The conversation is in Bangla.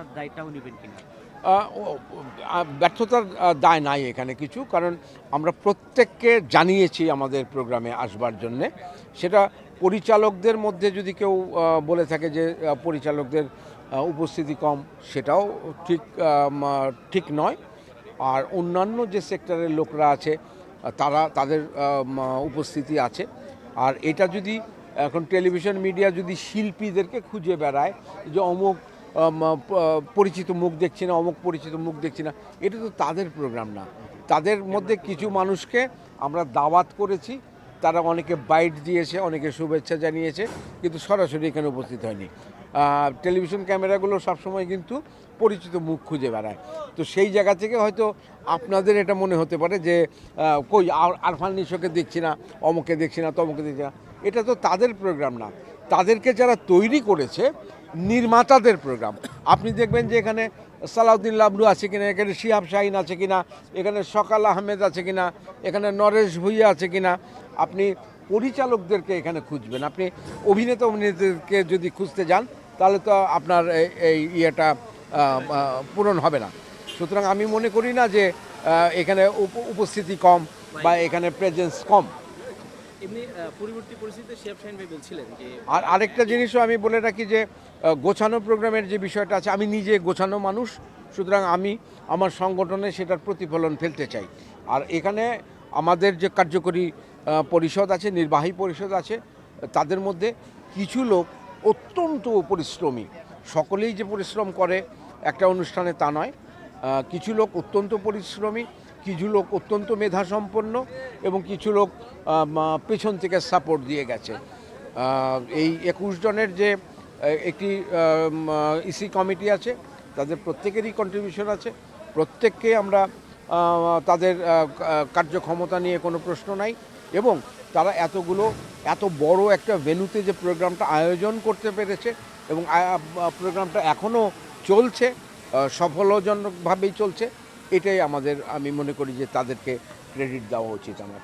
ব্যর্থতার দায়টাও নেবেন কিনা? ব্যর্থতার দায় নাই এখানে কিছু, কারণ আমরা প্রত্যেককে জানিয়েছি আমাদের প্রোগ্রামে আসবার জন্যে। সেটা পরিচালকদের মধ্যে যদি কেউ বলে থাকে যে পরিচালকদের উপস্থিতি কম, সেটাও ঠিক ঠিক নয়। আর অন্যান্য যে সেক্টরের লোকরা আছে তারা, তাদের উপস্থিতি আছে। আর এটা যদি এখন টেলিভিশন মিডিয়া যদি শিল্পীদেরকে খুঁজে বেড়ায়, যে অমুক পরিচিত মুখ দেখছি না, অমুক পরিচিত মুখ দেখছি না। এটা তো তাদের প্রোগ্রাম না। তাদের মধ্যে কিছু মানুষকে আমরা দাওয়াত করেছি। তারা অনেকে বাইট দিয়েছে, অনেকে শুভেচ্ছা জানিয়েছে, কিন্তু সরাসরি এখানে উপস্থিত হয়নি। টেলিভিশন ক্যামেরাগুলো সবসময় কিন্তু পরিচিত মুখ খুঁজে বেড়ায়। তো সেই জায়গা থেকে হয়তো আপনাদের এটা মনে হতে পারে যে কই, আর- আরফান নিশোকে দেখছি না অমুকে দেখছি না তমুকে দেখছি না। এটা তো তাদের প্রোগ্রাম না। তাদেরকে যারা তৈরি করেছে নির্মাতাদের প্রোগ্রাম। আপনি দেখবেন যে এখানে সালাউদ্দিন লাবলু আছে কিনা, এখানে শিহাব শাহিন আছে কিনা, এখানে সকাল আহমেদ আছে কিনা, এখানে নরেশ ভুইয়া আছে কিনা। আপনি পরিচালকদেরকে এখানে খুঁজবেন। আপনি অভিনেতা অভিনেত্রীদেরকে যদি খুঁজতে যান, তাহলে তো আপনার এই- ইয়েটা পূরণ হবে না। সুতরাং আমি মনে করি না যে এখানে উপ- উপস্থিতি কম বা এখানে প্রেজেন্স কম। এমনি আর আরেকটা জিনিসও আমি বলে রাখি যে গোছানো প্রোগ্রামের যে বিষয়টা আছে, আমি নিজে গোছানো মানুষ, সুতরাং আমি আমার সংগঠনে সেটার প্রতিফলন ফেলতে চাই। আর এখানে আমাদের যে কার্যকরী পরিষদ আছে, নির্বাহী পরিষদ আছে, তাদের মধ্যে কিছু লোক অত্যন্ত পরিশ্রমী। সকলেই যে পরিশ্রম করে একটা অনুষ্ঠানে তা নয় কিছু লোক অত্যন্ত পরিশ্রমী কিছু লোক অত্যন্ত মেধাসম্পন্ন এবং কিছু লোক পেছন থেকে সাপোর্ট দিয়ে গেছে। এই একুশ জনের যে একটি ইসি কমিটি আছে, তাদের প্রত্যেকেরই কন্ট্রিবিউশন আছে। প্রত্যেককে আমরা তাদের কার্যক্ষমতা নিয়ে কোনো প্রশ্ন নাই এবং তারা এতগুলো, এত বড় একটা ভেন্যুতে যে প্রোগ্রামটা আয়োজন করতে পেরেছে এবং প্রোগ্রামটা এখনও চলছে সফলজনকভাবেই চলছে। এটাই আমাদের আমি মনে করি যে তাদেরকে ক্রেডিট দেওয়া উচিত আমার।